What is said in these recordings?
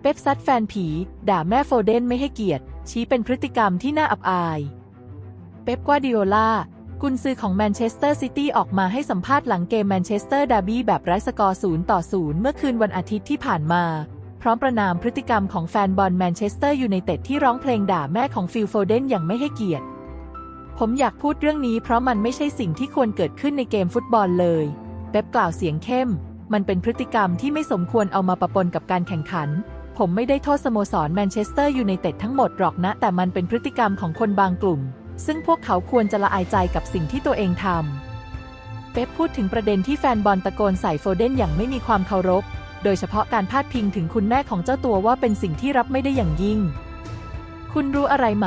เป๊ปซัดแฟนผี ด่าแม่โฟเดนไม่ให้เกียรติ ชี้เป็นพฤติกรรมที่น่าอับอาย เป๊ปกวาดิโอลากุนซือของแมนเชสเตอร์ซิตี้ออกมาให้สัมภาษณ์หลังเกมแมนเชสเตอร์ดาร์บี้แบบไร้สกอร์0ต่อ0เมื่อคืนวันอาทิตย์ที่ผ่านมา พร้อมประนามพฤติกรรมของแฟนบอลแมนเชสเตอร์ยูไนเต็ดที่ร้องเพลงด่าแม่ของฟิลโฟเดนอย่างไม่ให้เกียรติ ผมอยากพูดเรื่องนี้เพราะมันไม่ใช่สิ่งที่ควรเกิดขึ้นในเกมฟุตบอลเลย เป๊ปกล่าวเสียงเข้ม มันเป็นพฤติกรรมที่ไม่สมควรเอามาปะปนกับการแข่งขัน ผมไม่ได้โทษสโมสรแมนเชสเตอร์ยูไนเต็ดทั้งหมดหรอกนะ แต่มันเป็นพฤติกรรมของคนบางกลุ่ม ซึ่งพวกเขาควรจะละอายใจกับสิ่งที่ตัวเองทำเป๊ปพูดถึงประเด็นที่แฟนบอลตะโกนใส่โฟเดนอย่างไม่มีความเคารพ โดยเฉพาะการพาดพิงถึงคุณแม่ของเจ้าตัวว่าเป็นสิ่งที่รับไม่ได้อย่างยิ่ง คุณรู้อะไรไหม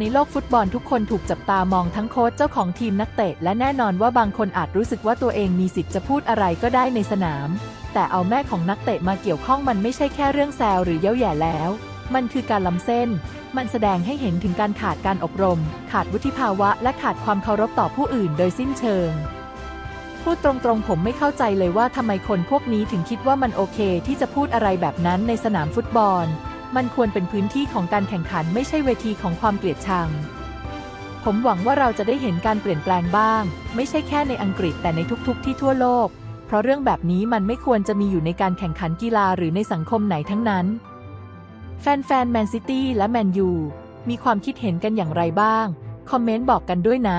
ในโลกฟุตบอลทุกคนถูกจับตามองทั้งโค้ชเจ้าของทีมนักเตะ และแน่นอนว่าบางคนอาจรู้สึกว่าตัวเองมีสิทธิ์จะพูดอะไรก็ได้ในสนาม แต่เอาแม่ของนักเตะมาเกี่ยวข้องมันไม่ใช่แค่เรื่องแซวหรือเย้าแย่แล้ว มันคือการล้ำเส้น มันแสดงให้เห็นถึงการขาดการอบรม ขาดวุฒิภาวะ และขาดความเคารพต่อผู้อื่นโดยสิ้นเชิงพูดตรงๆ ผมไม่เข้าใจเลยว่าทำไมคนพวกนี้ถึงคิดว่ามันโอเคที่จะพูดอะไรแบบนั้นในสนามฟุตบอล มันควรเป็นพื้นที่ของการแข่งขันไม่ใช่เวทีของความเกลียดชัง ผมหวังว่าเราจะได้เห็นการเปลี่ยนแปลงบ้าง ไม่ใช่แค่ในอังกฤษแต่ในทุกๆ ที่ทั่วโลก เพราะเรื่องแบบนี้มันไม่ควรจะมีอยู่ในการแข่งขันกีฬาหรือในสังคมไหนทั้งนั้น แฟนๆแมนซิตี้และแมนยูมีความคิดเห็นกันอย่างไรบ้าง คอมเมนต์บอกกันด้วยนะ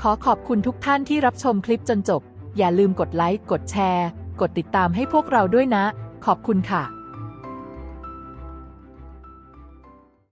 ขอขอบคุณทุกท่านที่รับชมคลิปจนจบ อย่าลืมกดไลค์ กดแชร์ กดติดตามให้พวกเราด้วยนะ ขอบคุณค่ะ